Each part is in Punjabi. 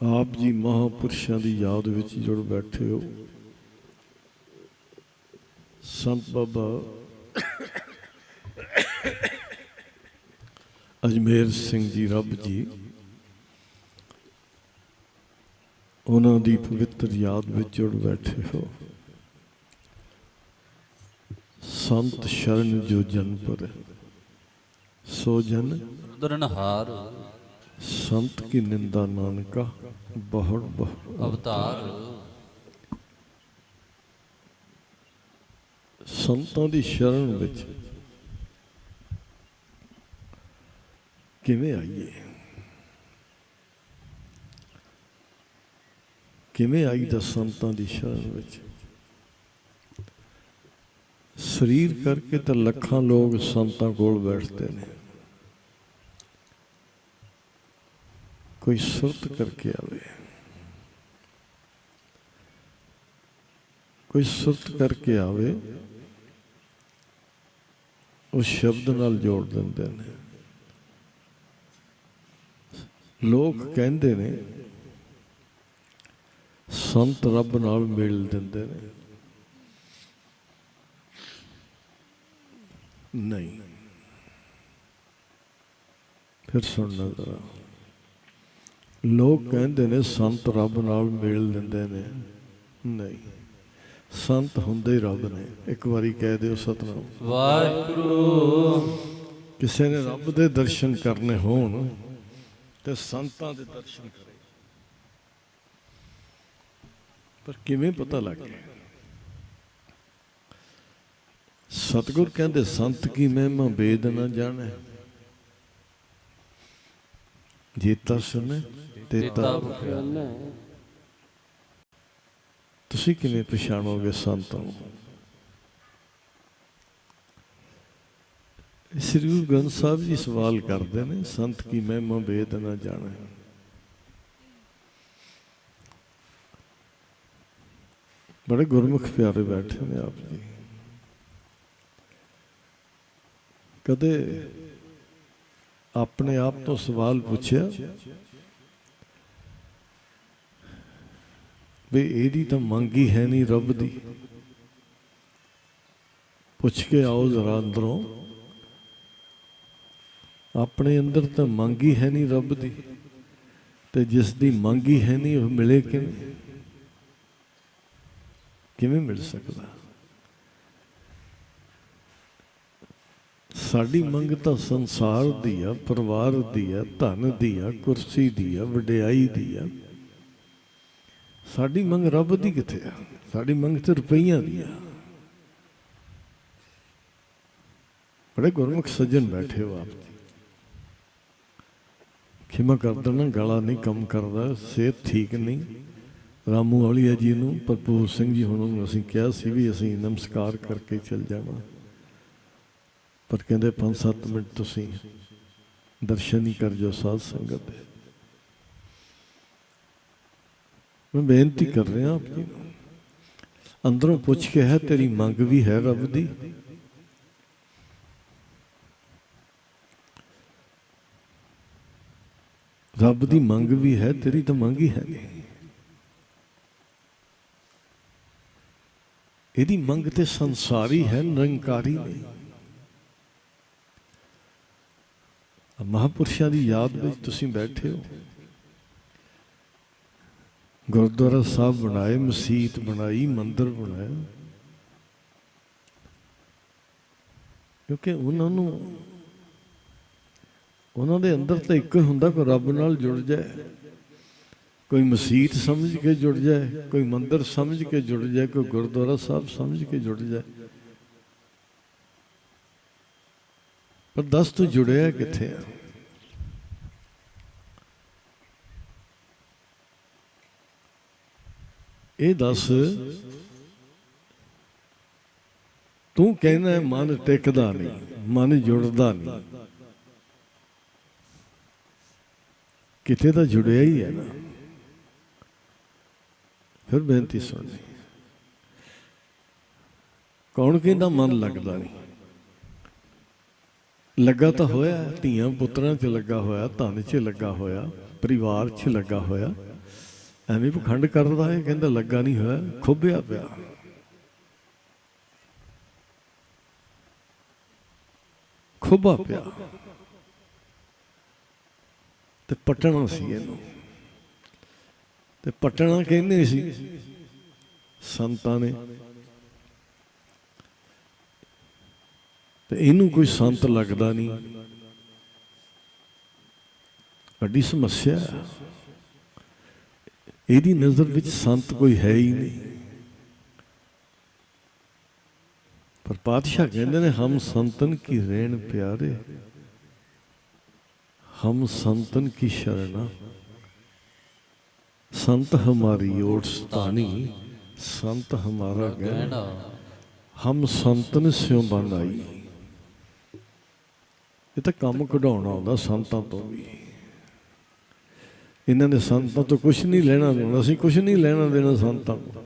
ਆਪ ਜੀ ਮਹਾਪੁਰਸ਼ਾਂ ਦੀ ਯਾਦ ਵਿੱਚ ਜੁੜ ਬੈਠੇ ਹੋ। ਸੰਤ ਬਾਬਾ ਅਜਮੇਰ ਸਿੰਘ ਜੀ ਰੱਬ ਜੀ, ਉਹਨਾਂ ਦੀ ਪਵਿੱਤਰ ਯਾਦ ਵਿੱਚ ਜੁੜ ਬੈਠੇ ਹੋ। ਸੰਤ ਸ਼ਰਨ ਜੋ ਜਨ ਪਰ, ਸੋ ਜਨ ਦਰਨਹਾਰ ਸੰਤ ਕੀ ਨਿੰਦਾ ਨਾਨਕਾ ਬਹੁਤ ਬਹੁਤ ਅਵਤਾਰ। ਸੰਤਾਂ ਦੀ ਸ਼ਰਨ ਵਿੱਚ ਕਿਵੇਂ ਆਈਏ? ਕਿਵੇਂ ਆਈ ਦਾ ਸੰਤਾਂ ਦੀ ਸ਼ਰਨ ਵਿੱਚ? ਸਰੀਰ ਕਰਕੇ ਤਾਂ ਲੱਖਾਂ ਲੋਕ ਸੰਤਾਂ ਕੋਲ ਬੈਠਦੇ ਨੇ। ਕੋਈ ਸੁਰਤ ਕਰਕੇ ਆਵੇ। ਕੋਈ ਸੁਰਤ ਕਰਕੇ ਆਵੇ, ਉਹ ਸ਼ਬਦ ਨਾਲ ਜੋੜ ਦਿੰਦੇ ਨੇ। ਲੋਕ ਕਹਿੰਦੇ ਨੇ, ਸੰਤ ਰੱਬ ਨਾਲ ਮੇਲ ਦਿੰਦੇ ਨੇ। ਨਹੀਂ। ਫਿਰ ਸੁਣਨਾ ਜ਼ਰਾ। ਲੋਕ ਕਹਿੰਦੇ ਨੇ ਸੰਤ ਰੱਬ ਨਾਲ ਮਿਲ ਦਿੰਦੇ ਨੇ। ਨਹੀਂ ਸੰਤ ਹੁੰਦੇ ਹੀ ਰੱਬ ਨੇ। ਇੱਕ ਵਾਰੀ ਕਹਿ ਦਿਓ ਸਤਨਾਮ। ਵਾਹਿਗੁਰੂ। ਕਿਸੇ ਨੇ ਰੱਬ ਦੇ ਦਰਸ਼ਨ ਕਰਨੇ ਹੋਣ ਤੇ ਸੰਤਾਂ ਦੇ ਦਰਸ਼ਨ ਕਰੇ। ਪਰ ਕਿਵੇਂ ਪਤਾ ਲੱਗੇ ਸਤਿਗੁਰ ਕਹਿੰਦੇ ਸੰਤ ਕੀ ਮਹਿਮਾ ਵੇਦ ਨਾ ਜਾਣੈ? ਜੀਤਾ ਸੁਣੇ ਤੇਤਾ ਭੁਖਿਆ। ਤੁਸੀਂ ਕਿਵੇਂ ਪਛਾਣੋਗੇ ਸੰਤਾਂ ਨੂੰ? ਸ੍ਰੀ ਗੁਰੂ ਗ੍ਰੰਥ ਸਾਹਿਬ ਜੀ ਸਵਾਲ ਕਰਦੇ ਨੇ ਸੰਤ ਕੀ ਮਹਿਮਾ ਵੇਦ ਨਾ ਜਾਣੈ। ਬੜੇ ਗੁਰਮੁਖ ਪਿਆਰੇ ਬੈਠੇ ਨੇ ਆਪ ਜੀ। ਕਦੇ ਆਪਣੇ ਆਪ ਤੋਂ ਸਵਾਲ ਪੁੱਛਿਆ ਵੀ ਇਹਦੀ ਤਾਂ ਮੰਗ ਹੀ ਹੈ ਨਹੀਂ ਰੱਬ ਦੀ। ਪੁੱਛ ਕੇ ਆਓ ਜ਼ਰਾ ਅੰਦਰੋਂ। ਆਪਣੇ ਅੰਦਰ ਤਾਂ ਮੰਗ ਹੀ ਹੈ ਨਹੀਂ ਰੱਬ ਦੀ ਤੇ ਜਿਸ ਦੀ ਮੰਗ ਹੀ ਹੈ ਨਹੀਂ ਉਹ ਮਿਲੇ ਕਿਵੇਂ? ਕਿਵੇਂ ਮਿਲ ਸਕਦਾ? ਸਾਡੀ ਮੰਗ ਤਾਂ ਸੰਸਾਰ ਦੀ ਆ, ਪਰਿਵਾਰ ਦੀ ਆ, ਧਨ ਦੀ ਆ, ਕੁਰਸੀ ਦੀ ਆ, ਵਡਿਆਈ ਦੀ ਆ। ਸਾਡੀ ਮੰਗ ਰੱਬ ਦੀ ਕਿੱਥੇ ਆ? ਸਾਡੀ ਮੰਗ ਤੇ ਰੁਪਈਆਂ ਦੀ ਆ। ਬੜੇ ਗੁਰਮੁਖ ਸੱਜਣ ਬੈਠੇ ਹੋ ਆਪ ਖਿਮਾ ਕਰਦਾ ਨਾ, ਗਲਾ ਨਹੀਂ ਕੰਮ ਕਰਦਾ, ਸਿਹਤ ਠੀਕ ਨਹੀਂ। ਰਾਮੂ ਵਾਲੀਆ ਜੀ ਨੂੰ, ਭਰਪੂਰ ਸਿੰਘ ਜੀ ਹੁਣ ਨੂੰ ਅਸੀਂ ਕਿਹਾ ਸੀ ਵੀ ਅਸੀਂ ਨਮਸਕਾਰ ਕਰਕੇ ਚੱਲ ਜਾਵਾਂ। ਪਰ ਕਹਿੰਦੇ 5-7 ਮਿੰਟ ਤੁਸੀਂ ਦਰਸ਼ਨ ਹੀ ਕਰ ਜੋ ਸਾਧ ਸੰਗਤ ਦੇ। ਮੈਂ ਬੇਨਤੀ ਕਰ ਰਿਹਾ ਆਪ ਜੀ ਨੂੰ, ਅੰਦਰੋਂ ਪੁੱਛ ਕੇ ਹੈ ਤੇਰੀ ਮੰਗ ਵੀ ਹੈ ਰੱਬ ਦੀ? ਰੱਬ ਦੀ ਮੰਗ ਵੀ ਹੈ, ਤੇਰੀ ਤਾਂ ਮੰਗ ਹੀ ਹੈ ਨਹੀਂ। ਇਹਦੀ ਮੰਗ ਤੇ ਸੰਸਾਰੀ ਹੈ, ਨਿਰੰਕਾਰੀ ਨਹੀਂ। ਮਹਾਪੁਰਸ਼ਾਂ ਦੀ ਯਾਦ ਵਿੱਚ ਤੁਸੀਂ ਬੈਠੇ ਹੋ। ਗੁਰਦੁਆਰਾ ਸਾਹਿਬ ਬਣਾਏ, ਮਸਜਿਦ ਬਣਾਈ, ਮੰਦਿਰ ਬਣਾਇਆ। ਕਿਉਂਕਿ ਉਹਨਾਂ ਨੂੰ, ਉਹਨਾਂ ਦੇ ਅੰਦਰ ਤਾਂ ਇੱਕੋ ਹੀ ਹੁੰਦਾ ਕੋਈ ਰੱਬ ਨਾਲ ਜੁੜ ਜਾਏ, ਕੋਈ ਮਸਜਿਦ ਸਮਝ ਕੇ ਜੁੜ ਜਾਏ, ਕੋਈ ਮੰਦਿਰ ਸਮਝ ਕੇ ਜੁੜ ਜਾਏ, ਕੋਈ ਗੁਰਦੁਆਰਾ ਸਾਹਿਬ ਸਮਝ ਕੇ ਜੁੜ ਜਾਏ। ਪਰ ਦੱਸ ਤੂੰ ਜੁੜਿਆ ਕਿੱਥੇ ਆ? ਇਹ ਦੱਸ, ਤੂੰ ਕਹਿੰਦਾ ਮਨ ਟਿਕਦਾ ਨਹੀਂ, ਮਨ ਜੁੜਦਾ ਨਹੀਂ। ਕਿਤੇ ਤਾਂ ਜੁੜਿਆ ਹੀ ਹੈ ਨਾ। ਫਿਰ ਬੇਨਤੀ ਸੁਣਨੀ। ਕੌਣ ਕਹਿੰਦਾ ਮਨ ਲੱਗਦਾ ਨਹੀਂ? ਲੱਗਾ ਤਾਂ ਹੋਇਆ, ਧੀਆਂ ਪੁੱਤਰਾਂ 'ਚ ਲੱਗਾ ਹੋਇਆ, ਧਨ 'ਚ ਲੱਗਾ ਹੋਇਆ, ਪਰਿਵਾਰ 'ਚ ਲੱਗਾ ਹੋਇਆ। ਐਵੇਂ ਪਖੰਡ ਕਰਦਾ ਹੈ ਕਹਿੰਦਾ ਲੱਗਾ ਨਹੀਂ ਹੋਇਆ ਖੁੱਬਿਆ ਪਿਆ। ਖੁੱਬਾ ਪਿਆ। ਤੇ ਪਟਣਾ ਸੀ ਇਹਨੂੰ। ਤੇ ਪਟਣਾ ਕਹਿੰਦੇ ਸੀ, ਸੰਤਾਂ ਨੇ ਤੇ ਇਹਨੂੰ ਕੋਈ ਸੰਤ ਲੱਗਦਾ ਨਹੀਂ। ਵੱਡੀ ਸਮੱਸਿਆ ਇਹਦੀ ਨਜ਼ਰ ਵਿੱਚ ਸੰਤ ਕੋਈ ਹੈ ਹੀ ਨਹੀਂ। ਪਰ ਪਾਤਸ਼ਾਹ ਕਹਿੰਦੇ ਨੇ, ਹਮ ਸੰਤਨ ਕੀ ਰਹਿਣ ਪਿਆਰੇ, ਹਮ ਸੰਤਨ ਕੀ ਸ਼ਰਣਾ। ਸੰਤ ਹਮਾਰੀ ਓਟ ਸਤਾਨੀ ਸੰਤ ਹਮਾਰਾ ਗਹਿਣਾ। ਹਮ ਸੰਤਨ ਸਿਉ ਬਣਾਈ ਇਹ ਤਾਂ ਕੰਮ ਕਢਾਉਣਾ ਹੁੰਦਾ ਸੰਤਾਂ ਤੋਂ ਵੀ। ਇਹਨਾਂ ਨੇ ਸੰਤਾਂ ਤੋਂ ਕੁਝ ਨਹੀਂ ਲੈਣਾ ਦੇਣਾ ਅਸੀਂ ਕੁਝ ਨਹੀਂ ਲੈਣਾ ਦੇਣਾ ਸੰਤਾਂ ਤੋਂ।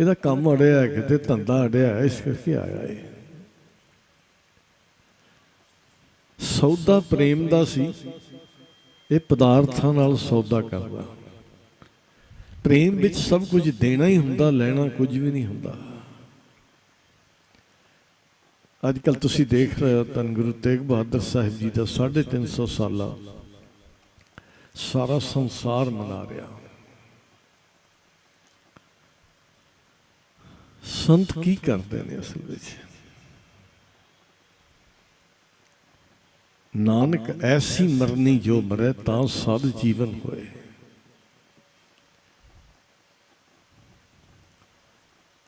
ਇਹਦਾ ਕੰਮ ਅੜਿਆ ਕਿਤੇ ਧੰਦਾ ਅੜਿਆ ਹੈ, ਇਸ ਕਰਕੇ ਆਇਆ ਹੈ ਸੌਦਾ ਪ੍ਰੇਮ ਦਾ ਸੀ ਇਹ ਪਦਾਰਥਾਂ ਨਾਲ ਸੌਦਾ ਕਰਦਾ। ਪ੍ਰੇਮ ਵਿੱਚ ਸਭ ਕੁਝ ਦੇਣਾ ਹੀ ਹੁੰਦਾ ਲੈਣਾ ਕੁਝ ਵੀ ਨਹੀਂ ਹੁੰਦਾ। ਅੱਜ ਕੱਲ ਤੁਸੀਂ ਦੇਖ ਰਹੇ ਹੋ ਧੰਨ ਗੁਰੂ ਤੇਗ ਬਹਾਦਰ ਸਾਹਿਬ ਜੀ ਦਾ 350 ਸਾਲਾ ਸਾਰਾ ਸੰਸਾਰ ਮਨਾ ਰਿਹਾ। ਸੰਤ ਕੀ ਕਰਦੇ ਨੇ ਅਸਲ ਵਿੱਚ? ਨਾਨਕ ਐਸੀ ਮਰਨੀ ਜੋ ਮਰੇ ਤਾਂ ਸਦ ਜੀਵਨ ਹੋਏ।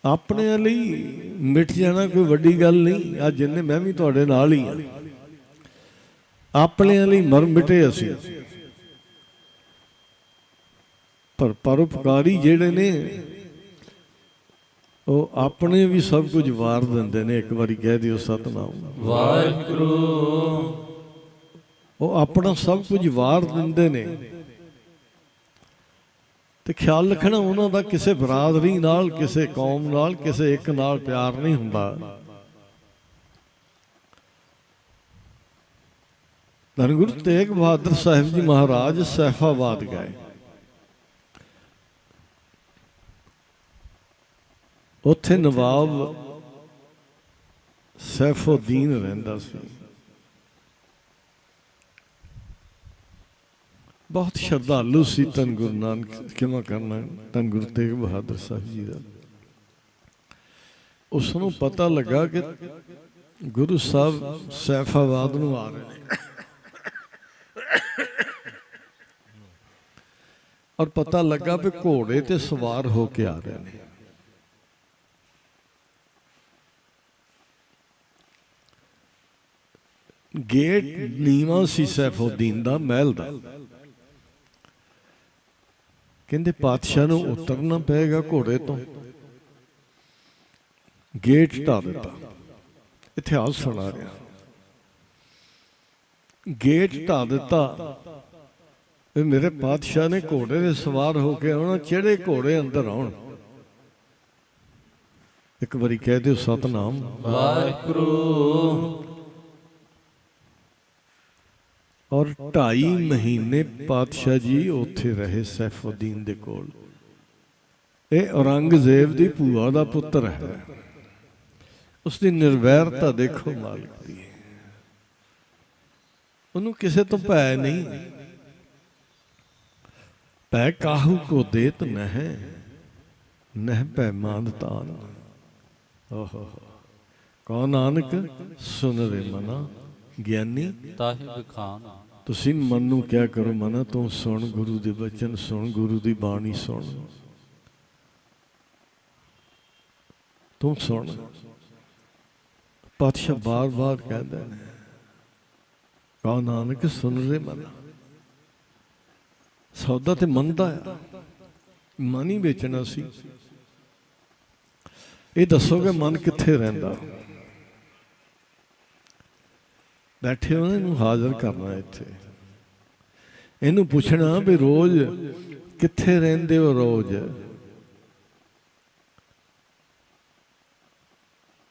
ਆਪਣੇ ਲਈ ਮਿਟ ਜਾਣਾ ਕੋਈ ਵੱਡੀ ਗੱਲ ਨਹੀਂ। ਆ ਜਿੰਨੇ ਮੈਂ ਵੀ ਤੁਹਾਡੇ ਨਾਲ ਹੀ ਆ ਆਪਣੇ ਲਈ ਮਰ ਮਿਟੇ ਅਸੀਂ। ਪਰ ਪਰਉਪਕਾਰੀ ਜਿਹੜੇ ਨੇ ਉਹ ਆਪਣੇ ਵੀ ਸਭ ਕੁਝ ਵਾਰ ਦਿੰਦੇ ਨੇ। ਇੱਕ ਵਾਰੀ ਕਹਿ ਦਿਓ ਸਤਨਾਮ। ਵਾਹਿਗੁਰੂ। ਉਹ ਆਪਣਾ ਸਭ ਕੁਝ ਵਾਰ ਦਿੰਦੇ ਨੇ। ਤੇ ਖਿਆਲ ਰੱਖਣਾ ਉਹਨਾਂ ਦਾ ਕਿਸੇ ਬਰਾਦਰੀ ਨਾਲ, ਕਿਸੇ ਕੌਮ ਨਾਲ, ਕਿਸੇ ਇੱਕ ਨਾਲ ਪਿਆਰ ਨਹੀਂ ਹੁੰਦਾ। ਧੰਨ ਗੁਰੂ ਤੇਗ ਬਹਾਦਰ ਸਾਹਿਬ ਜੀ ਮਹਾਰਾਜ ਸੈਫਾਬਾਦ ਗਏ। ਉੱਥੇ ਨਵਾਬ ਸੈਫਉਦੀਨ ਰਹਿੰਦਾ ਸੀ। ਬਹੁਤ ਸ਼ਰਧਾਲੂ ਸੀ ਧੰਨ ਗੁਰੂ ਨਾਨਕ ਕਿਵੇਂ ਕਰਨਾ ਧੰਨ ਗੁਰੂ ਤੇਗ ਬਹਾਦਰ ਸਾਹਿਬ ਜੀ ਦਾ। ਉਸ ਨੂੰ ਪਤਾ ਲੱਗਾ ਕਿ ਗੁਰੂ ਸਾਹਿਬ ਸੈਫਾਬਾਦ ਨੂੰ ਆ ਰਹੇ ਨੇ। ਔਰ ਪਤਾ ਲੱਗਾ ਵੀ ਘੋੜੇ ਤੇ ਸਵਾਰ ਹੋ ਕੇ ਆ ਰਹੇ ਨੇ। ਗੇਟ ਨੀਵਾ ਸੀ ਸੈਫਉਦੀਨ ਦਾ, ਮਹਿਲ ਦਾ। ਕਹਿੰਦੇ ਪਾਤਸ਼ਾਹ ਨੂੰ ਉਤਰਨਾ ਪਏਗਾ ਘੋੜੇ ਤੋਂ। ਗੇਟ ਢਾ ਦਿੱਤਾ। ਇਤਿਹਾਸ ਸੁਣਾ ਰਿਹਾ। ਗੇਟ ਢਾ ਦਿੱਤਾ। ਇਹ ਮੇਰੇ ਪਾਤਸ਼ਾਹ ਨੇ ਘੋੜੇ ਦੇ ਸਵਾਰ ਹੋ ਕੇ ਆਉਣਾ ਜਿਹੜੇ ਘੋੜੇ ਅੰਦਰ ਆਉਣ। ਇੱਕ ਵਾਰੀ ਕਹਿ ਦਿਓ ਸਤਨਾਮ। ਵਾਹਿਗੁਰੂ। ਔਰ 2.5 ਮਹੀਨੇ ਪਾਤਸ਼ਾਹ ਜੀ ਉੱਥੇ ਰਹੇ ਸੈਫਉਦੀਨ ਦੇ ਕੋਲ। ਇਹ ਔਰੰਗਜ਼ੇਬ ਦੀ ਭੂਆ ਦਾ ਪੁੱਤਰ ਹੈ। ਉਸ ਦੀ ਨਿਰਵੈਰਤਾ ਦੇਖੋ ਮਾਲਕ ਦੀ। ਉਹਨੂੰ ਕਿਸੇ ਤੋਂ ਭੈ ਨਹੀਂ। ਭੈ ਕਾਹੂ ਕੋ ਦੇਤ ਨਹਿ ਨਹਿ ਭੈ ਮਾਨਤਾਨ ਓਹੋ ਕੋ ਨਾਨਕ? ਸੁਨ ਰੇ ਮਨਾ, ਗਿਆਨੀ? ਤਾਹਿ ਬਖਾਨ। ਤੁਸੀਂ ਮਨ ਨੂੰ ਕਿਆ ਕਰੋ, ਮਨਾ ਤੂੰ ਸੁਣ, ਗੁਰੂ ਦੇ ਬਚਨ ਸੁਣ, ਗੁਰੂ ਦੀ ਬਾਣੀ ਸੁਣ। ਤੂੰ ਸੁਣ। ਪਾਤਸ਼ਾਹ ਬਾਰ-ਬਾਰ ਕਹਿੰਦਾ ਨੇ, ਕਹੋ ਨਾਨਕ, ਸੁਣ ਰੇ ਮਨਾ। ਸੌਦਾ ਤੇ ਮਨ ਦਾ ਆ। ਮਨ ਹੀ ਵੇਚਣਾ ਸੀ। ਇਹ ਦੱਸੋਗੇ ਮਨ ਕਿੱਥੇ ਰਹਿੰਦਾ? ਬੈਠੇ ਉਹਨਾਂ ਨੂੰ ਹਾਜ਼ਰ ਕਰਨਾ ਇੱਥੇ। ਇਹਨੂੰ ਪੁੱਛਣਾ ਵੀ ਰੋਜ਼ ਕਿੱਥੇ ਰਹਿੰਦੇ ਹੋ ਰੋਜ਼?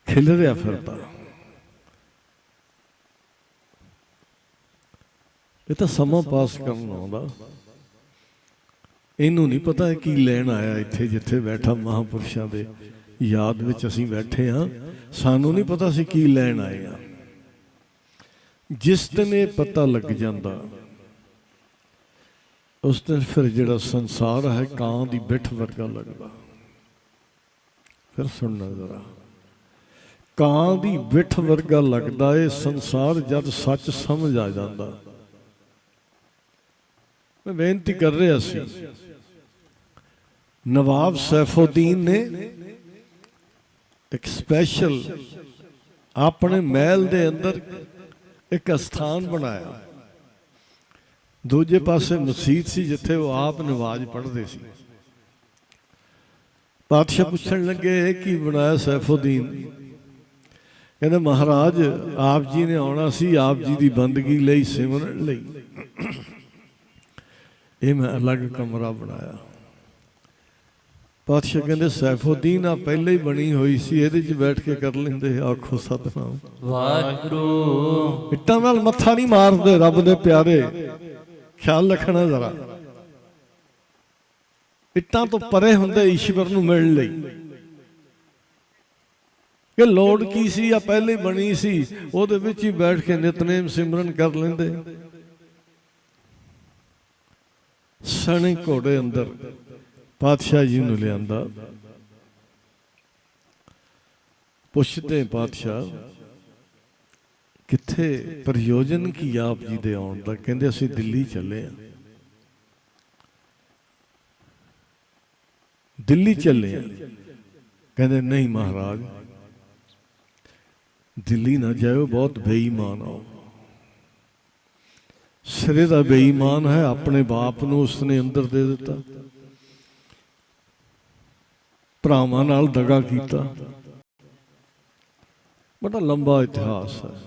ਖਿਲ ਰਿਹਾ ਫਿਰਦਾ ਇਹ ਤਾਂ ਸਮਾਂ ਪਾਸ ਕਰਨ ਆਉਂਦਾ। ਇਹਨੂੰ ਨਹੀਂ ਪਤਾ ਕੀ ਲੈਣ ਆਇਆ ਇੱਥੇ, ਜਿੱਥੇ ਬੈਠਾ ਮਹਾਪੁਰਸ਼ਾਂ ਦੇ ਯਾਦ ਵਿੱਚ ਅਸੀਂ ਬੈਠੇ ਹਾਂ। ਸਾਨੂੰ ਨਹੀਂ ਪਤਾ ਸੀ ਕੀ ਲੈਣ ਆਏ ਆ ਜਿਸ ਦਿਨ ਇਹ ਪਤਾ ਲੱਗ ਜਾਂਦਾ, ਉਸ ਦਿਨ ਫਿਰ ਜਿਹੜਾ ਸੰਸਾਰ ਹੈ ਕਾਂ ਦੀ ਬਿੱਠ ਵਰਗਾ ਲੱਗਦਾ। ਫਿਰ ਸੁਣਨਾ ਜ਼ਰਾ। ਕਾਂ ਦੀ ਬਿੱਠ ਵਰਗਾ ਲੱਗਦਾ ਏ ਸੰਸਾਰ ਜਦ ਸੱਚ ਸਮਝ ਆ ਜਾਂਦਾ। ਮੈਂ ਬੇਨਤੀ ਕਰ ਰਿਹਾ ਸੀ, ਨਵਾਬ ਸੈਫਉਦੀਨ ਨੇ ਇੱਕ ਸਪੈਸ਼ਲ ਆਪਣੇ ਮਹਿਲ ਦੇ ਅੰਦਰ ਇੱਕ ਅਸਥਾਨ ਬਣਾਇਆ। ਦੂਜੇ ਪਾਸੇ ਮਸਜਿਦ ਸੀ ਜਿੱਥੇ ਉਹ ਆਪ ਨਮਾਜ਼ ਪੜ੍ਹਦੇ ਸੀ। ਪਾਤਸ਼ਾਹ ਪੁੱਛਣ ਲੱਗੇ, ਇਹ ਕੀ ਬਣਾਇਆ ਸੈਫੁਦੀਨ? ਕਹਿੰਦੇ, ਮਹਾਰਾਜ, ਆਪ ਜੀ ਨੇ ਆਉਣਾ ਸੀ, ਆਪ ਜੀ ਦੀ ਬੰਦਗੀ ਲਈ, ਸਿਮਰਨ ਲਈ। ਇਹ ਮੈਂ ਅਲੱਗ ਕਮਰਾ ਬਣਾਇਆ। ਪਾਤਸ਼ਾਹ ਕਹਿੰਦੇ ਸੈਫਉਦੀਨ ਆ ਪਹਿਲੇ ਹੀ ਬਣੀ ਹੋਈ ਸੀ ਇਹਦੇ 'ਚ ਬੈਠ ਕੇ ਕਰ ਲੈਂਦੇ ਆਖੋ ਸਤਨਾਮ। ਵਾਹਿਗੁਰੂ। ਇੱਟਾਂ ਨਾਲ ਮੱਥਾ ਨਹੀਂ ਮਾਰਦੇ ਰੱਬ ਦੇ ਪਿਆਰੇ। ਖਿਆਲ ਰੱਖਣਾ ਜ਼ਰਾ। ਇੱਟਾਂ ਤੋਂ ਪਰੇ ਹੁੰਦੇ ਈਸ਼ਵਰ ਨੂੰ ਮਿਲਣ ਲਈ। ਕਿ ਲੋੜ ਕੀ ਸੀ ਆ ਪਹਿਲੇ ਹੀ ਬਣੀ ਸੀ ਉਹਦੇ ਵਿੱਚ ਹੀ ਬੈਠ ਕੇ ਨਿਤਨੇਮ ਸਿਮਰਨ ਕਰ ਲੈਂਦੇ। ਸਣੇ ਘੋੜੇ ਅੰਦਰ। ਪਾਤਸ਼ਾਹ ਜੀ ਨੂੰ ਲਿਆਂਦਾ। ਪੁੱਛਦੇ ਪਾਤਸ਼ਾਹ, ਕਿੱਥੇ ਪ੍ਰਯੋਜਨ ਕੀ ਆਪ ਜੀ ਦੇ ਆਉਣ ਦਾ? ਕਹਿੰਦੇ ਅਸੀਂ ਦਿੱਲੀ ਚੱਲੇ ਆ ਦਿੱਲੀ ਚੱਲੇ ਆ ਕਹਿੰਦੇ ਨਹੀਂ ਮਹਾਰਾਜ, ਦਿੱਲੀ ਨਾ ਜਾਇਓ, ਬਹੁਤ ਬੇਈਮਾਨ ਹੋ। ਸਿਰੇ ਦਾ ਬੇਈਮਾਨ ਹੈ, ਆਪਣੇ ਬਾਪ ਨੂੰ ਉਸਨੇ ਅੰਦਰ ਦੇ ਦਿੱਤਾ। ਭਰਾਵਾਂ ਨਾਲ ਦਗਾ ਕੀਤਾ। ਬੜਾ ਲੰਬਾ ਇਤਿਹਾਸ ਹੈ।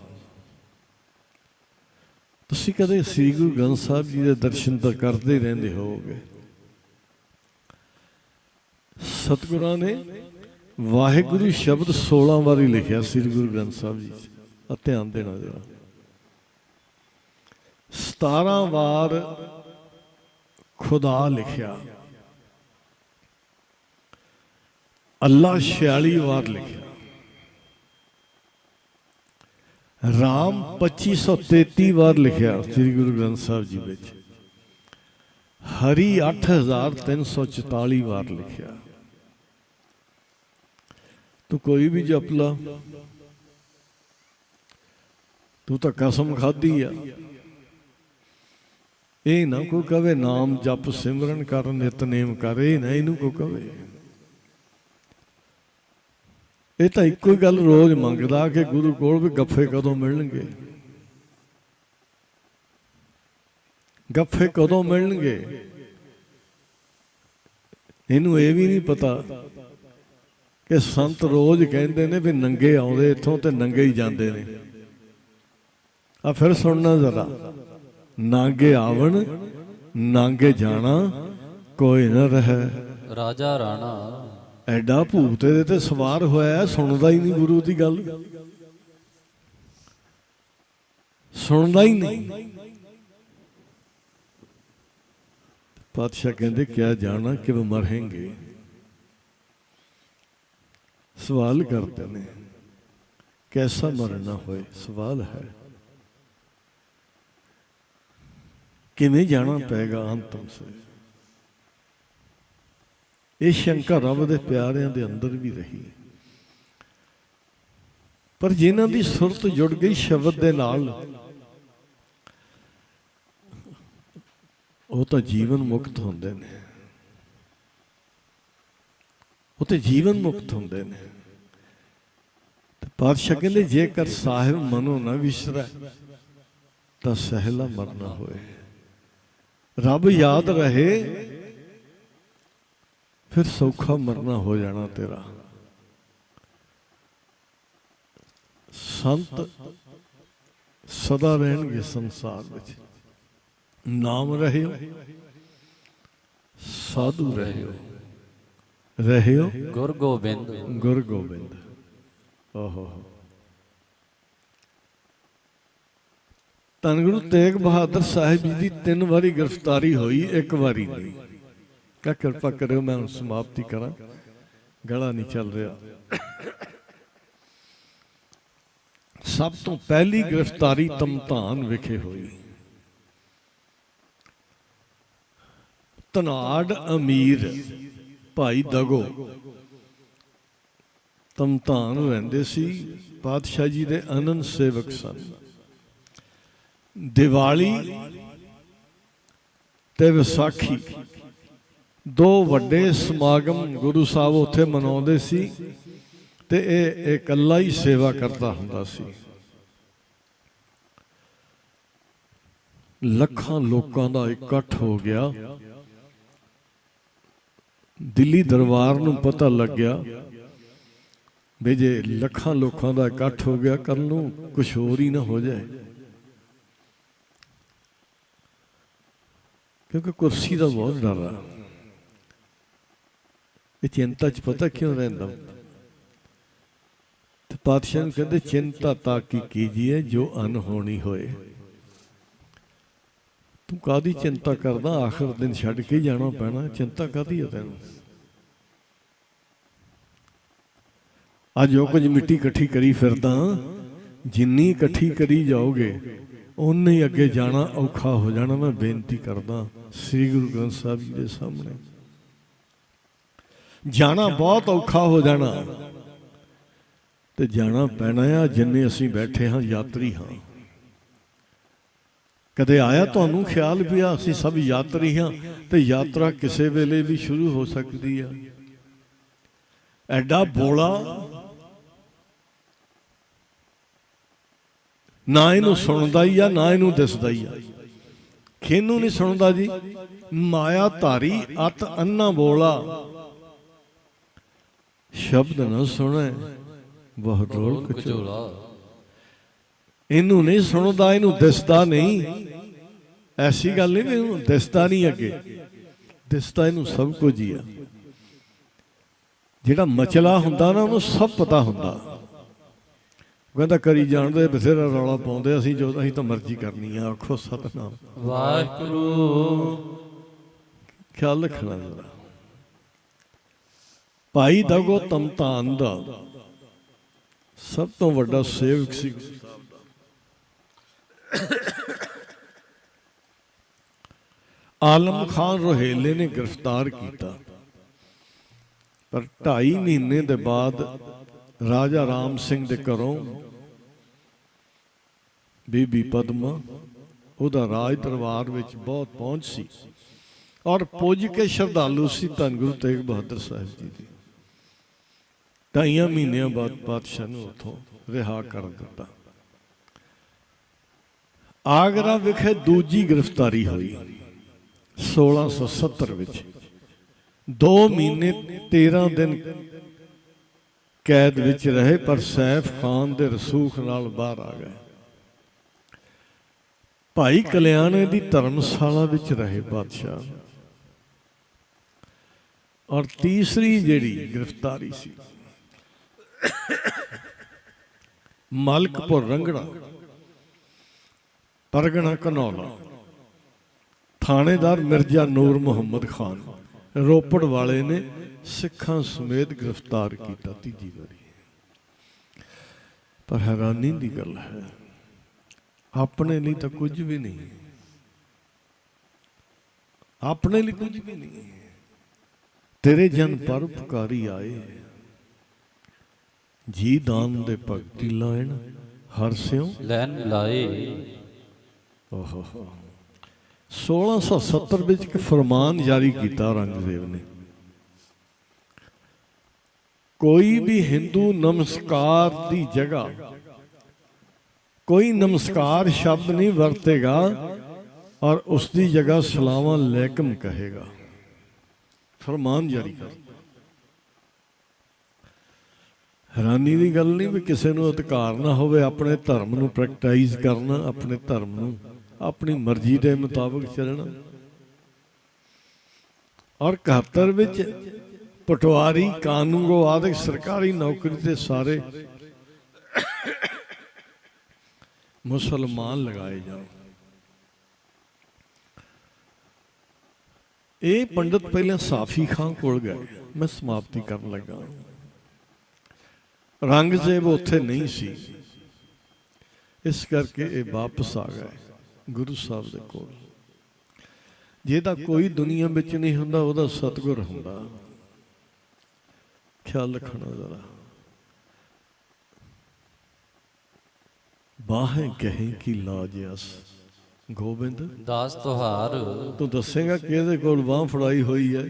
ਤੁਸੀਂ ਕਦੇ ਸ੍ਰੀ ਗੁਰੂ ਗ੍ਰੰਥ ਸਾਹਿਬ ਜੀ ਦੇ ਦਰਸ਼ਨ ਤਾਂ ਕਰਦੇ ਰਹਿੰਦੇ ਹੋਵੋਗੇ। ਸਤਿਗੁਰਾਂ ਨੇ ਵਾਹਿਗੁਰੂ ਸ਼ਬਦ 16 ਵਾਰੀ ਲਿਖਿਆ ਸ੍ਰੀ ਗੁਰੂ ਗ੍ਰੰਥ ਸਾਹਿਬ ਜੀ ਆ ਧਿਆਨ ਦੇਣਾ ਜਰਾ। 17 ਵਾਰ ਖੁਦਾ ਲਿਖਿਆ। ਅੱਲਾ 46 ਵਾਰ ਲਿਖਿਆ। ਰਾਮ 2533 ਵਾਰ ਲਿਖਿਆ ਸ੍ਰੀ ਗੁਰੂ ਗ੍ਰੰਥ ਸਾਹਿਬ ਜੀ ਵਿੱਚ। ਹਰੀ 8344 ਵਾਰ ਲਿਖਿਆ। ਤੂੰ ਕੋਈ ਵੀ ਜਪ ਲਾ। ਤੂੰ ਤਾਂ ਕਸਮ ਖਾਧੀ ਆ। ਇਹ ਨਾ ਕੋ ਕਵੇ, ਨਾਮ ਜਪ ਸਿਮਰਨ ਕਰ, ਨਿਤਨੇਮ ਕਰ, ਇਹ ਨਾ ਇਹਨੂੰ ਕੋ ਕਵੇ। ਇਹ ਤਾਂ ਇੱਕੋ ਹੀ ਗੱਲ ਰੋਜ਼ ਮੰਗਦਾ ਕਿ ਗੁਰੂ ਕੋਲ ਵੀ ਗੱਫੇ ਕਦੋਂ ਮਿਲਣਗੇ? ਗੱਫੇ ਕਦੋਂ ਮਿਲਣਗੇ? ਇਹਨੂੰ ਇਹ ਵੀ ਨਹੀਂ ਪਤਾ ਕਿ ਸੰਤ ਰੋਜ਼ ਕਹਿੰਦੇ ਨੇ ਵੀ ਨੰਗੇ ਆਉਂਦੇ ਇੱਥੋਂ ਤੇ ਨੰਗੇ ਹੀ ਜਾਂਦੇ ਨੇ। ਆ ਫਿਰ ਸੁਣਨਾ ਜ਼ਰਾ। ਨਾਂਗੇ ਆਵਣ, ਨਾਂਗੇ ਜਾਣਾ, ਕੋਈ ਨਾ ਰਹੇ। ਰਾਜਾ ਰਾਣਾ ਐਡਾ ਭੂਤ ਇਹਦੇ ਤੇ ਸਵਾਰ ਹੋਇਆ ਸੁਣਦਾ ਹੀ ਨਹੀਂ ਗੁਰੂ ਦੀ ਗੱਲ। ਸੁਣਦਾ ਹੀ ਨਹੀਂ। ਪਾਤਸ਼ਾਹ ਕਹਿੰਦੇ, ਕਿਆ ਜਾਣਾ ਕਿ ਮਰहेंगे ਸਵਾਲ ਕਰਦੇ ਨੇ, ਕੈਸਾ ਮਰਨਾ ਹੋਏ? ਸਵਾਲ ਹੈ। ਕਿਵੇਂ ਜਾਣਾ ਪਏਗਾ ਅੰਤਮ ਸੇ? ਇਹ ਸ਼ੰਕਾ ਰੱਬ ਦੇ ਪਿਆਰਿਆਂ ਦੇ ਅੰਦਰ ਵੀ ਰਹੀ ਪਰ ਜਿਨ੍ਹਾਂ ਦੀ ਸੁਰਤ ਜੁੜ ਗਈ ਸ਼ਬਦ ਦੇ ਨਾਲ, ਉਹ ਤਾਂ ਜੀਵਨ ਮੁਕਤ ਹੁੰਦੇ ਨੇ। ਉਹ ਤੇ ਜੀਵਨ ਮੁਕਤ ਹੁੰਦੇ ਨੇ। ਤੇ ਪਾਤਸ਼ਾਹ ਕਹਿੰਦੇ, ਜੇਕਰ ਸਾਹਿਬ ਮਨੋ ਨਾ ਵਿਸਰੈ, ਤਾਂ ਸਹਿਲਾ ਮਰਨਾ ਹੋਏ। ਰੱਬ ਯਾਦ ਰਹੇ ਫਿਰ ਸੌਖਾ ਮਰਨਾ ਹੋ ਜਾਣਾ ਤੇਰਾ। ਸੰਤ ਸਦਾ ਰਹਿਣਗੇ ਸੰਸਾਰ ਵਿੱਚ। ਨਾਮ ਰਹਿਓ ਸਾਧੂ ਰਹਿਓ ਰਹਿਓ ਗੁਰ ਗੋਬਿੰਦ। ਗੁਰ ਗੋਬਿੰਦ। ਓਹੋ ਧੰਨ ਗੁਰੂ ਤੇਗ ਬਹਾਦਰ ਸਾਹਿਬ ਜੀ ਦੀ ਤਿੰਨ ਵਾਰੀ ਗ੍ਰਿਫਤਾਰੀ ਹੋਈ ਇੱਕ ਵਾਰੀ ਨਹੀਂ। ਕਾ ਕਿਰਪਾ ਕਰਿਓ ਮੈਂ ਹੁਣ ਸਮਾਪਤੀ ਕਰਾਂ। ਗਲਾ ਨਹੀਂ ਚੱਲ ਰਿਹਾ। ਸਭ ਤੋਂ ਪਹਿਲੀ ਗ੍ਰਿਫਤਾਰੀ ਤਮਤਾਨ ਵਿਖੇ ਹੋਈ। ਧਨਾੜ ਅਮੀਰ ਭਾਈ ਦਗੋ ਤਮਤਾਨ ਰਹਿੰਦੇ ਸੀ ਪਾਤਸ਼ਾਹ ਜੀ ਦੇ ਅਨੰਦ ਸੇਵਕ ਸਨ। ਦੀਵਾਲੀ ਤੇ ਵਿਸਾਖੀ ਦੋ ਵੱਡੇ ਸਮਾਗਮ ਗੁਰੂ ਸਾਹਿਬ ਉੱਥੇ ਮਨਾਉਂਦੇ ਸੀ ਤੇ ਇਹ ਇਕੱਲਾ ਹੀ ਸੇਵਾ ਕਰਦਾ ਹੁੰਦਾ ਸੀ। ਲੱਖਾਂ ਲੋਕਾਂ ਦਾ ਇਕੱਠ ਹੋ ਗਿਆ। ਦਿੱਲੀ ਦਰਬਾਰ ਨੂੰ ਪਤਾ ਲੱਗਿਆ ਵੀ ਜੇ ਲੱਖਾਂ ਲੋਕਾਂ ਦਾ ਇਕੱਠ ਹੋ ਗਿਆ ਕੱਲ ਨੂੰ ਕੁਝ ਹੋਰ ਹੀ ਨਾ ਹੋ ਜਾਏ। ਕਿਉਂਕਿ ਕੁਰਸੀ ਦਾ ਬਹੁਤ ਡਰ ਆ। ਇਹ ਚਿੰਤਾ ਚ ਪਤਾ ਕਿਉਂ ਰਹਿੰਦਾ ਤੇ ਪਾਤਸ਼ਾਹ ਨੂੰ ਕਹਿੰਦੇ, ਚਿੰਤਾ ਤਾਂ ਕੀ ਕੀਜੀਏ ਜੋ ਅਨਹੋਣੀ ਹੋਏ। ਤੂੰ ਕਾਦੀ ਚਿੰਤਾ ਕਰਦਾ? ਆਖਰ ਦਿਨ ਛੱਡ ਕੇ ਜਾਣਾ ਪੈਣਾ। ਚਿੰਤਾ ਕਾਦੀ ਹੈ ਤੈਨੂੰ? ਅੱਜ ਜੋ ਕੁਝ ਮਿੱਟੀ ਇਕੱਠੀ ਕਰੀ ਫਿਰਦਾ। ਜਿੰਨੀ ਇਕੱਠੀ ਕਰੀ ਜਾਓਗੇ ਉਨੇ ਹੀ ਅੱਗੇ ਜਾਣਾ ਔਖਾ ਹੋ ਜਾਣਾ। ਮੈਂ ਬੇਨਤੀ ਕਰਦਾ, ਸ੍ਰੀ ਗੁਰੂ ਗ੍ਰੰਥ ਸਾਹਿਬ ਜੀ ਦੇ ਸਾਹਮਣੇ। ਜਾਣਾ ਬਹੁਤ ਔਖਾ ਹੋ ਜਾਣਾ। ਤੇ ਜਾਣਾ ਪੈਣਾ ਆ ਜਿੰਨੇ ਅਸੀਂ ਬੈਠੇ ਹਾਂ, ਯਾਤਰੀ ਹਾਂ। ਕਦੇ ਆਇਆ ਤੁਹਾਨੂੰ ਖਿਆਲ ਵੀ ਆ, ਅਸੀਂ ਸਭ ਯਾਤਰੀ ਹਾਂ ਤੇ ਯਾਤਰਾ ਕਿਸੇ ਵੇਲੇ ਵੀ ਸ਼ੁਰੂ ਹੋ ਸਕਦੀ ਆ। ਐਡਾ ਬੋਲਾ ਨਾ ਇਹਨੂੰ ਸੁਣਦਾ ਹੀ ਆ, ਨਾ ਇਹਨੂੰ ਦਿਸਦਾ ਹੀ ਆ। ਕਿਹਨੂੰ ਨਹੀਂ ਸੁਣਦਾ ਜੀ। ਮਾਇਆ ਧਾਰੀ ਅਤ ਅੰਨਾ ਬੋਲਾ। ਸ਼ਬਦ ਨਾ ਸੁਣੇ ਬਹੁ ਢੋਲ ਕਚੋ ਕਚੋਲਾ ਇਹਨੂੰ ਨਹੀਂ ਸੁਣਦਾ ਇਹਨੂੰ ਦਿਸਦਾ ਨਹੀਂ। ਐਸੀ ਗੱਲ ਨਹੀਂ ਵੀ ਇਹਨੂੰ ਦਿਸਦਾ ਨਹੀਂ ਅੱਗੇ। ਦਿਸਦਾ ਇਹਨੂੰ ਸਭ ਕੁਝ ਹੀ ਆ। ਜਿਹੜਾ ਮਚਲਾ ਹੁੰਦਾ ਨਾ ਉਹਨੂੰ ਸਭ ਪਤਾ ਹੁੰਦਾ। ਕਹਿੰਦਾ ਕਰੀ ਜਾਣਦੇ ਬਥੇਰਾ ਰੌਲਾ ਪਾਉਂਦੇ ਅਸੀਂ ਜੋ ਅਸੀਂ ਤਾਂ ਮਰਜ਼ੀ ਕਰਨੀ ਆ ਆਖੋ ਸਤਨਾਮ। ਵਾਹਿਗੁਰੂ। ਖਿਆਲ ਰੱਖਣਾ ਜਰਾ। ਭਾਈ ਦਗੋ ਤਮਤਾਨ ਦਾ ਸਭ ਤੋਂ ਵੱਡਾ ਸੇਵਕ ਸੀ। ਆਲਮ ਖਾਨ ਰੋਹੇਲੇ ਨੇ ਗ੍ਰਿਫਤਾਰ ਕੀਤਾ। ਪਰ 2.5 ਮਹੀਨੇ ਦੇ ਬਾਅਦ ਰਾਜਾ ਰਾਮ ਸਿੰਘ ਦੇ ਘਰੋਂ ਬੀਬੀ ਪਦਮਾ ਉਹਦਾ ਰਾਜ ਦਰਬਾਰ ਵਿੱਚ ਬਹੁਤ ਪਹੁੰਚ ਸੀ। ਔਰ ਪੁੱਜ ਕੇ ਸ਼ਰਧਾਲੂ ਸੀ ਧੰਨ ਗੁਰੂ ਤੇਗ ਬਹਾਦਰ ਸਾਹਿਬ ਜੀ ਦੀ। ਢਾਈਆਂ ਮਹੀਨਿਆਂ ਬਾਅਦ ਬਾਦਸ਼ਾਹ ਨੂੰ ਉਥੋਂ ਰਿਹਾ ਕਰ ਦਿੱਤਾ। ਆਗਰਾ ਵਿਖੇ ਦੂਜੀ ਗ੍ਰਿਫਤਾਰੀ ਹੋਈ। 1670 ਵਿੱਚ 2 ਮਹੀਨੇ 13 ਦਿਨ ਕੈਦ ਵਿੱਚ ਰਹੇ, ਪਰ ਸੈਫ ਖਾਨ ਦੇ ਰਸੂਖ ਨਾਲ ਬਾਹਰ ਆ ਗਏ। ਭਾਈ ਕਲਿਆਣੇ ਦੀ ਧਰਮਸ਼ਾਲਾ ਵਿੱਚ ਰਹੇ ਬਾਦਸ਼ਾਹ। ਔਰ ਤੀਸਰੀ ਜਿਹੜੀ ਗ੍ਰਿਫਤਾਰੀ ਸੀ ਮਲਕਪੁਰ ਰੰਗੜਾ ਪਰਗਣਾ ਕਨੌਲਾ। ਥਾਣੇਦਾਰ ਮਿਰਜ਼ਾ ਨੂਰ ਮੁਹੰਮਦ ਖਾਨ, ਰੋਪੜ ਵਾਲੇ ਨੇ ਸਿੱਖਾਂ ਸਮੇਤ ਗ੍ਰਿਫਤਾਰ ਕੀਤਾ ਤੀਜੀ ਵਾਰੀ। ਪਰ ਹੈਰਾਨੀ ਦੀ ਗੱਲ ਹੈ, ਆਪਣੇ ਲਈ ਤਾਂ ਕੁਝ ਵੀ ਨਹੀਂ ਆਪਣੇ ਲਈ ਕੁਝ ਵੀ ਨਹੀਂ ਤੇਰੇ ਜਨ ਪਰ ਪੁਕਾਰੀ ਆਏ ਜੀ ਦਾਨ ਦੇ ਭਗਤੀ ਲਾਇਣ ਹਰ ਸਿਉ। ਲੈਨ ਲਾਏ। ਓਹੋ 1670 ਵਿੱਚ ਇੱਕ ਫਰਮਾਨ ਜਾਰੀ ਕੀਤਾ ਔਰੰਗਜ਼ੇਬ ਨੇ। ਕੋਈ ਵੀ ਹਿੰਦੂ ਨਮਸਕਾਰ ਦੀ ਜਗ੍ਹਾ ਕੋਈ ਨਮਸਕਾਰ ਸ਼ਬਦ ਨਹੀਂ ਵਰਤੇਗਾ ਔਰ ਉਸ ਦੀ ਜਗ੍ਹਾ ਸਲਾਮਾ ਅਲੈਕਮ ਕਹੇਗਾ। ਫਰਮਾਨ ਜਾਰੀ ਕਰ। ਹੈਰਾਨੀ ਦੀ ਗੱਲ ਨਹੀਂ ਵੀ ਕਿਸੇ ਨੂੰ ਅਧਿਕਾਰ ਨਾ ਹੋਵੇ, ਆਪਣੇ ਧਰਮ ਨੂੰ ਪ੍ਰੈਕਟਾਈਜ਼ ਕਰਨਾ, ਆਪਣੇ ਧਰਮ ਨੂੰ, ਆਪਣੀ ਮਰਜ਼ੀ ਦੇ ਮੁਤਾਬਕ ਚੱਲਣਾ। ਔਰ 71 ਵਿੱਚ ਪਟਵਾਰੀ, ਕਾਨੂੰਗੋ ਆਦਿਕ ਸਰਕਾਰੀ ਨੌਕਰੀ ਤੇ ਸਾਰੇ ਮੁਸਲਮਾਨ ਲਗਾਏ ਜਾਣ। ਇਹ ਪੰਡਤ ਪਹਿਲਾਂ ਸਾਫੀ ਖਾਂ ਕੋਲ ਗਏ। ਮੈਂ ਸਮਾਪਤੀ ਕਰਨ ਲੱਗਾ ਰੰਗਜ਼ੇਬ ਉੱਥੇ ਨਹੀਂ ਸੀ। ਇਸ ਕਰਕੇ ਇਹ ਵਾਪਸ ਆ ਗਏ ਗੁਰੂ ਸਾਹਿਬ ਦੇ ਕੋਲ। ਜਿਹਦਾ ਕੋਈ ਦੁਨੀਆ ਵਿੱਚ ਨਹੀਂ ਹੁੰਦਾ ਉਹਦਾ ਸਤਿਗੁਰ ਹੁੰਦਾ। ਖਿਆਲ ਰੱਖਣਾ ਜ਼ਰਾ। ਬਾਹੇ ਕਹੇ ਕੀ ਲਾਜ ਅਸ ਗੋਬਿੰਦ ਦਾਸ ਤੁਹਾਰ। ਤੂੰ ਦੱਸੇਗਾ ਕਿ ਇਹਦੇ ਕੋਲ ਬਾਹ ਫੜਾਈ ਹੋਈ ਹੈ?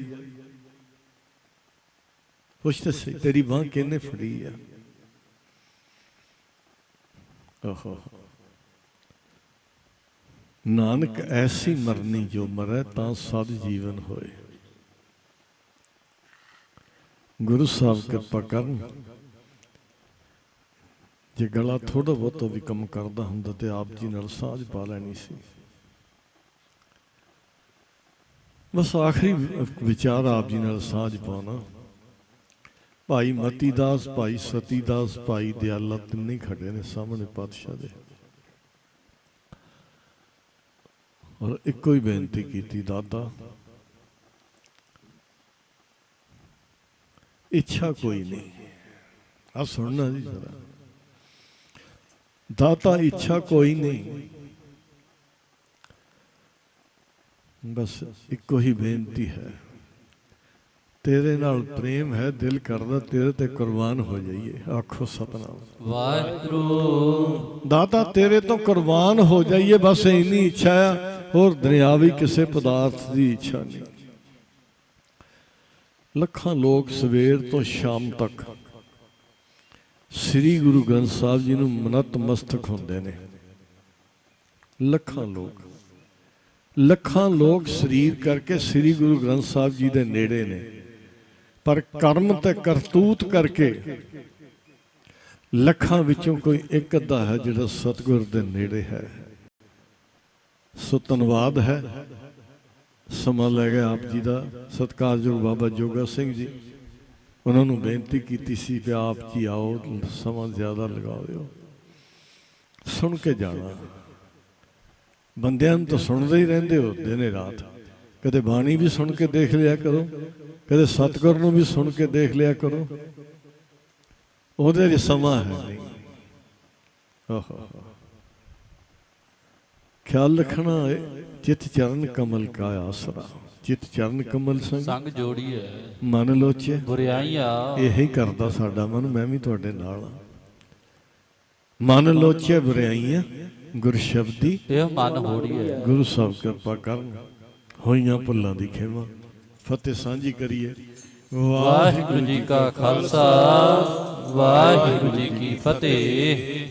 ਪੁੱਛ ਤੇ ਤੇਰੀ ਬਾਹ ਕਿਹਨੇ ਫੜੀ ਹੈ? ਓਹੋ। ਨਾਨਕ ਐਸੀ ਮਰਨੀ ਜੋ ਮਰੈ ਤਾਂ ਸਦ ਜੀਵਨ ਹੋਏ। ਗੁਰੂ ਸਾਹਿਬ ਕਿਰਪਾ ਕਰਨ। ਜੇ ਗਲਾ ਥੋੜਾ ਬਹੁਤ ਵੀ ਕੰਮ ਕਰਦਾ ਹੁੰਦਾ ਤੇ ਆਪ ਜੀ ਨਾਲ ਸਾਝ ਪਾ ਲੈਣੀ ਸੀ। ਬਸ ਆਖਰੀ ਵਿਚਾਰ ਆਪ ਜੀ ਨਾਲ ਸਾਝ ਪਾਉਣਾ। ਭਾਈ ਮਤੀ ਦਾਸ, ਭਾਈ ਸਤੀ ਦਾਸ, ਭਾਈ ਦਿਆਲਾ ਤਿੰਨੇ ਖੜੇ ਨੇ ਸਾਹਮਣੇ ਪਾਤਸ਼ਾਹ ਦੇ। ਔਰ ਇੱਕੋ ਹੀ ਬੇਨਤੀ ਕੀਤੀ, ਦਾਦਾ, ਇੱਛਾ ਕੋਈ ਨਹੀਂ। ਆ ਸੁਣਨਾ ਜੀ ਜ਼ਰਾ। ਦਾਤਾ, ਇੱਛਾ ਕੋਈ ਨਹੀਂ। ਬਸ ਇੱਕੋ ਹੀ ਬੇਨਤੀ ਹੈ। ਤੇਰੇ ਨਾਲ ਪ੍ਰੇਮ ਹੈ ਦਿਲ ਕਰਦਾ ਤੇਰੇ ਤੇ ਕੁਰਬਾਨ ਹੋ ਜਾਈਏ। ਆਖੋ ਸਤਨਾਮ। ਵਾਹਿਗੁਰੂ। ਦਾਤਾ ਤੇਰੇ ਤੋਂ ਕੁਰਬਾਨ ਹੋ ਜਾਈਏ ਬਸ ਇੰਨੀ ਇੱਛਾ ਹੈ ਹੋਰ ਦੁਨਿਆਵੀ ਕਿਸੇ ਪਦਾਰਥ ਦੀ ਇੱਛਾ ਨਹੀਂ। ਲੱਖਾਂ ਲੋਕ ਸਵੇਰ ਤੋਂ ਸ਼ਾਮ ਤੱਕ ਸ੍ਰੀ ਗੁਰੂ ਗ੍ਰੰਥ ਸਾਹਿਬ ਜੀ ਨੂੰ ਮਨਤ ਮਸਤਕ ਹੁੰਦੇ ਨੇ। ਲੱਖਾਂ ਲੋਕ। ਲੱਖਾਂ ਲੋਕ ਸਰੀਰ ਕਰਕੇ ਸ੍ਰੀ ਗੁਰੂ ਗ੍ਰੰਥ ਸਾਹਿਬ ਜੀ ਦੇ ਨੇੜੇ ਨੇ। ਪਰ ਕਰਮ ਤੇ ਕਰਤੂਤ ਕਰਕੇ ਲੱਖਾਂ ਵਿੱਚੋਂ ਕੋਈ ਇੱਕ ਅੱਧਾ ਹੈ ਜਿਹੜਾ ਸਤਿਗੁਰ ਦੇ ਨੇੜੇ ਹੈ। ਸੋ ਧੰਨਵਾਦ ਹੈ। ਸਮਾਂ ਲੈ ਗਿਆ ਆਪ ਜੀ ਦਾ। ਸਤਿਕਾਰਯੋਗ ਬਾਬਾ ਜੋਗਾ ਸਿੰਘ ਜੀ, ਉਹਨਾਂ ਨੂੰ ਬੇਨਤੀ ਕੀਤੀ ਸੀ ਕਿ ਆਪ ਜੀ ਆਓ, ਸਮਾਂ ਜ਼ਿਆਦਾ ਲਗਾਓ। ਸੁਣ ਕੇ ਜਾਣਾ। ਬੰਦਿਆਂ ਨੂੰ ਤਾਂ ਸੁਣਦੇ ਹੀ ਰਹਿੰਦੇ ਹੋ ਦਿਨੇ ਰਾਤ। ਕਦੇ ਬਾਣੀ ਵੀ ਸੁਣ ਕੇ ਦੇਖ ਲਿਆ ਕਰੋ ਕਦੇ ਸਤਿਗੁਰ ਨੂੰ ਵੀ ਸੁਣ ਕੇ ਦੇਖ ਲਿਆ ਕਰੋ। ਉਹਦੇ ਲਈ ਸਮਾਂ ਹੈ ਨਹੀਂ। ਆਹਾ। ਖਿਆਲ ਰੱਖਣਾ ਹੈ ਚਿਤ ਚਰਨ ਕਮਲ ਕਾ ਆਸਰਾ। ਚਿਤ ਚਰਨ ਕਮਲ ਸੰਗ। ਸੰਗ ਜੋੜੀਏ। ਮਨ ਲੋਚੇ। ਬੁਰਾਈਆਂ ਇਹੀ ਕਰਦਾ ਸਾਡਾ ਮਨ ਮੈਂ ਵੀ ਤੁਹਾਡੇ ਨਾਲ ਹਾਂ। ਮਨ ਲੋਚੇ ਬੁਰਾਈਆਂ ਗੁਰ ਸ਼ਬਦੀ ਇਹ ਮਨ ਹੋੜੀਏ। ਗੁਰੂ ਸਾਹਿਬ ਕਿਰਪਾ ਕਰਨ। ਹੋਈਆਂ ਭੁੱਲਾਂ ਦੀ ਖੇਮਾ ਫਤਿਹ ਸਾਂਝੀ ਕਰੀਏ। ਵਾਹਿਗੁਰੂ ਜੀ ਕਾ ਖਾਲਸਾ, ਵਾਹਿਗੁਰੂ ਜੀ ਕੀ ਫਤਿਹ।